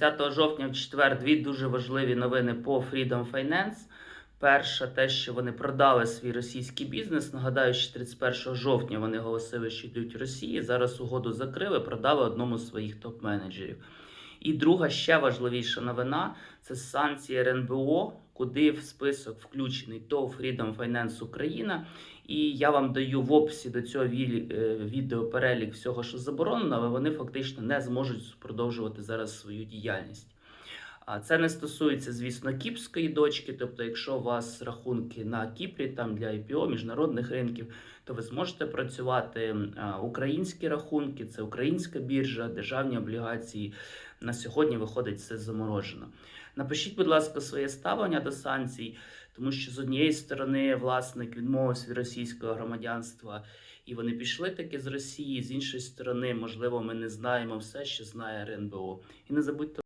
10 жовтня в четвер дві дуже важливі новини по Freedom Finance. Перша, те, що вони продали свій російський бізнес. Нагадаю, що 31 жовтня вони оголосили, що йдуть в Росії. Зараз угоду закрили, продали одному з своїх топ-менеджерів. І друга ще важливіша новина це санкції РНБО, куди в список включений ТОВ Freedom Finance Україна. І я вам даю в описі до цього е, відео перелік всього, що заборонено, але вони фактично не зможуть продовжувати зараз свою діяльність. А це не стосується, звісно, кіпрської дочки. Тобто, якщо у вас рахунки на Кіпрі, там для IPO, міжнародних ринків, то ви зможете працювати українські рахунки, це українська біржа, державні облігації. На сьогодні виходить все заморожено. Напишіть, будь ласка, своє ставлення до санкцій, тому що з однієї сторони власник відмовився від російського громадянства, і вони пішли таки з Росії. З іншої сторони, можливо, ми не знаємо все, що знає РНБО. І не забудьте.